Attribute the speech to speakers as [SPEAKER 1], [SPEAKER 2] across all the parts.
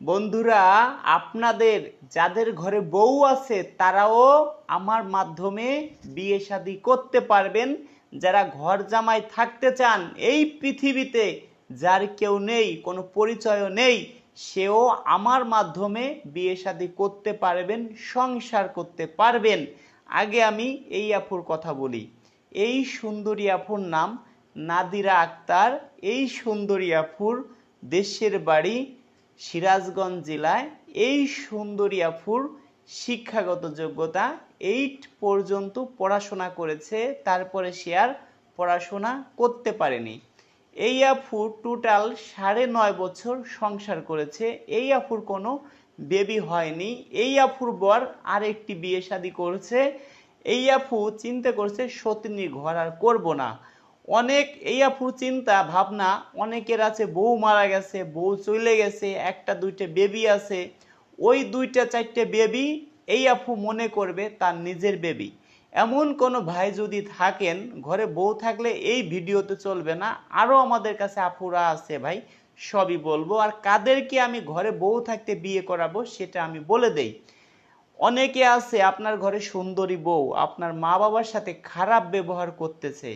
[SPEAKER 1] বন্ধুরা, আপনাদের যাদের ঘরে বউ আছে, তারাও আমার মাধ্যমে বিয়ে শাদী করতে পারবেন। যারা ঘর জামাই থাকতে চান, এই পৃথিবীতে যার কেউ নেই, কোনো পরিচয়ও নেই, সেও আমার মাধ্যমে বিয়ে শাদী করতে পারবেন, সংসার করতে পারবেন। আগে আমি এই আফুর কথা বলি। এই সুন্দরী আফুর নাম নাদিরা আক্তার। এই সুন্দরী আফুর দেশের বাড়ি সিরাজগঞ্জ জেলায় এই সুন্দরী আফুর শিক্ষাগত যোগ্যতা এইট পর্যন্ত পড়াশোনা করেছে, তারপরে সে আর পড়াশোনা করতে পারেনি। এই আফু টোটাল সাড়ে নয় বছর সংসার করেছে। এই আফুর কোনো বেবি হয়নি। এই আফুর বর আরেকটি বিয়ে শাদী করেছে। এই আফু চিন্তা করছে সত্যি ঘর আর করব না। অনেক এই আপুর চিন্তা, ভাবনা, অনেকের আছে বউ মারা গেছে, বউ চলে গেছে, একটা, দুইটা বেবি আছে। ওই দুইটা, চারটে বেবি এই আপু মনে করবে তার নিজের বেবি এমন কোনো ভাই যদি থাকেন, ঘরে বউ থাকলে এই ভিডিওতে চলবে না। আরও আমাদের কাছে আপুরা আছে ভাই, সবই বলব। আর কাদেরকে আমি ঘরে বউ থাকতে বিয়ে করাবো, সেটা আমি বলে দেই। অনেকে আছে, আপনার ঘরে সুন্দরী বউ, আপনার মা বাবার সাথে খারাপ ব্যবহার করতেছে।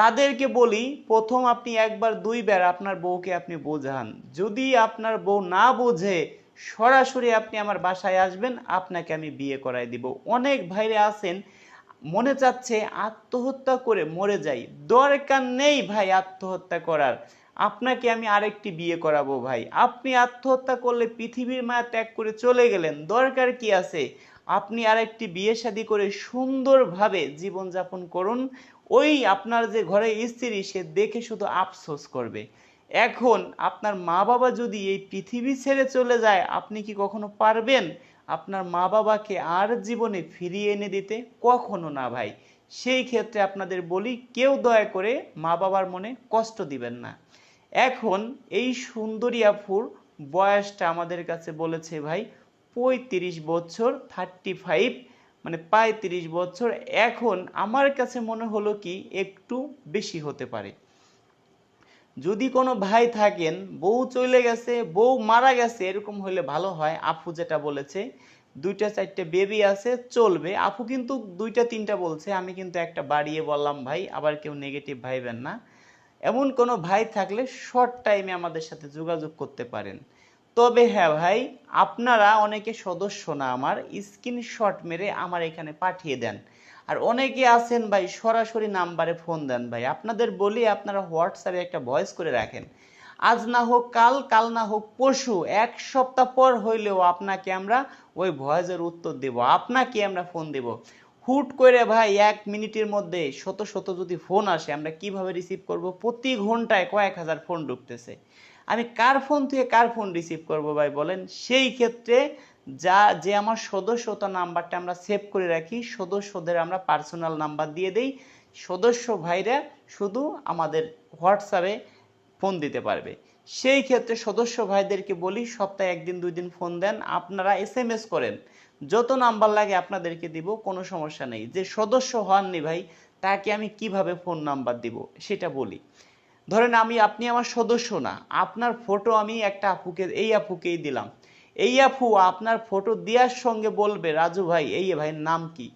[SPEAKER 1] তাদেরকে বলি, প্রথম আপনি একবার দুইবার আপনার বউকে আপনি বোঝান। যদি আপনার বউ না বোঝে, সরাসরি আপনি আমার বাসায় আসবেন, আপনাকে আমি বিয়ে করাই দিব। অনেক ভাইরে আছেন, মনে চাচ্ছে আত্মহত্যা করে মরে যাই। দরকার নেই ভাই আত্মহত্যা করার। আপনাকে আমি আরেকটি বিয়ে করাবো ভাই। আপনি আত্মহত্যা করলে পৃথিবীর মায়া ত্যাগ করে চলে গেলেন। দরকার কি আছে? আপনি আরেকটি বিয়ে শাদী করে সুন্দরভাবে জীবনযাপন করুন। ওই আপনার যে ঘরে স্ত্রী, সে দেখে শুধু আফসোস করবে। এখন আপনার মা বাবা যদি এই পৃথিবী ছেড়ে চলে যায়, আপনি কি কখনো পারবেন আপনার মা বাবাকে আর জীবনে ফিরিয়ে এনে দিতে? কখনো না ভাই। সেই ক্ষেত্রে আপনাদের বলি, কেউ দয়া করে মা বাবার মনে কষ্ট দিবেন না। এখন এই সুন্দরী আফুর বয়সটা আমাদের কাছে বলেছে ভাই, পঁয়ত্রিশ বছর থার্টি ফাইভ মানে পঁয়ত্রিশ বছর, এখন আমার কাছে মনে হলো কি একটু বেশি হতে পারে। যদি কোনো ভাই থাকেন, বউ চলে গেছে, বউ মারা গেছে, এরকম হলে ভালো হয়। আপু যেটা বলেছে, দুইটা চারটে বেবি আছে, চলবে। আপু কিন্তু দুইটা, তিনটা বলছে, আমি কিন্তু একটা বাড়িয়ে বললাম, ভাই, আবার কেউ নেগেটিভ ভাইবেন না। এমন কোনো ভাই থাকলে শর্ট টাইমে আমাদের সাথে যোগাযোগ করতে পারেন। তবে হ্যাঁ ভাই, আপনারা অনেকে সদস্য না আমার স্ক্রিনশট মেরে আমার এখানে পাঠিয়ে দেন। আর অনেকে আছেন ভাই, সরাসরি নাম্বারে ফোন দেন ভাই। আপনাদের বলি আপনারা হোয়াটসঅ্যাপে একটা ভয়েস করে রাখেন। আজ না হোক, কাল কাল না হোক, পরশু, এক সপ্তাহ পর হইলেও আপনাকে আমরা ওই ভয়েসের উত্তর দেব। আপনাকে আমরা ফোন দেব। হুট করে ভাই, এক মিনিটের মধ্যে শত শত যদি ফোন আসে, আমরা কীভাবে রিসিভ করব? প্রতি ঘন্টায় কয়েক হাজার ফোন ঢুকতেছে। আমি কার ফোন থেকে কার ফোন রিসিভ করব ভাই বলেন? সেই ক্ষেত্রে যা, যে আমার সদস্যতা নাম্বারটা আমরা সেভ করে রাখি, সদস্যদের আমরা পার্সোনাল নাম্বার দিয়ে দেই। সদস্য ভাইরা শুধু আমাদের হোয়াটসঅ্যাপে ফোন দিতে পারবে। সেই ক্ষেত্রে সদস্য ভাইদেরকে বলি, সপ্তাহে একদিন, দুই দিন ফোন দেন। আপনারা এস এম এস করেন। যত নাম্বার লাগে আপনাদেরকে দিব, কোনো সমস্যা নেই। যে সদস্য হননি ভাই, তাকে আমি কীভাবে ফোন নাম্বার দিব, সেটা বলি। ধরেন আমি, আপনি আমার সদস্য না। আপনার ফটো আমি একটা আপুকে, এই আপুকেই দিলাম। এই আপু আপনার ফটো দেওয়ার সঙ্গে বলবে, রাজু ভাই, এই ভাইয়ের নাম কি?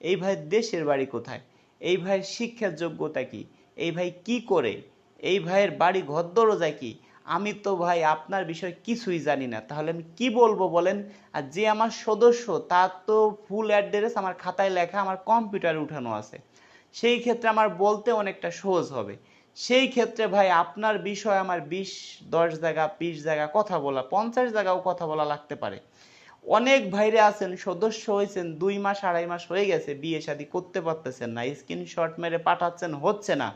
[SPEAKER 1] এই ভাইয়ের দেশের বাড়ি কোথায়? এই ভাইয়ের শিক্ষার যোগ্যতা কি? এই ভাই কি করে? এই ভাইয়ের বাড়ি ঘর দরজা কি? আমি তো ভাই আপনার বিষয়ে কিছুই জানি না। তাহলে আমি কি বলব বলেন? আর যে আমার সদস্য, তার তো ফুল অ্যাড্রেস আমার খাতায় লেখা, আমার কম্পিউটারে উঠানো আছে। সেই ক্ষেত্রে আমার বলতে অনেকটা সহজ হবে। সেই ক্ষেত্রে ভাই আপনার বিষয় আমার বিশ, দশ জায়গা, বিশ জায়গা কথা বলা, পঞ্চাশ জায়গাও কথা বলা লাগতে পারে। অনেক ভাইরে আছেন, সদস্য হয়েছেন, দুই মাস, আড়াই মাস হয়ে গেছে, বিয়ে শাদী করতে পারতেছেন না স্ক্রিনশট মেরে পাঠাচ্ছেন, হচ্ছে না।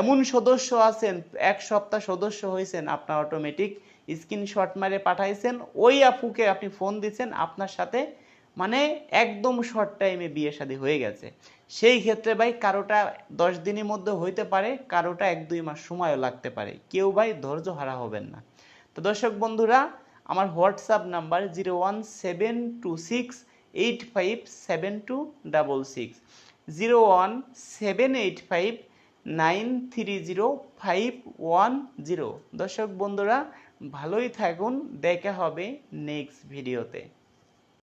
[SPEAKER 1] এমন সদস্য আছেন, এক সপ্তাহ সদস্য হয়েছেন আপনার অটোমেটিক স্ক্রিনশট মেরে পাঠাইছেন, ওই আপুকে আপনি ফোন দিচ্ছেন, আপনার সাথে মানে একদম শর্ট টাইমে বিয়ে শাদী হয়ে গেছে। সেই ক্ষেত্রে ভাই কারোটা দশ দিনের মধ্যে হইতে পারে, কারোটা এক দুই মাস সময়ও লাগতে পারে। কেউ ভাই ধৈর্য হারা হবেন না। তো দর্শক বন্ধুরা, আমার WhatsApp number zero one seven two six eight five seven two double six zero one seven eight five nine three zero five one zero দর্শক বন্ধুরা, ভালোই থাকুন, দেখা হবে নেক্সট ভিডিওতে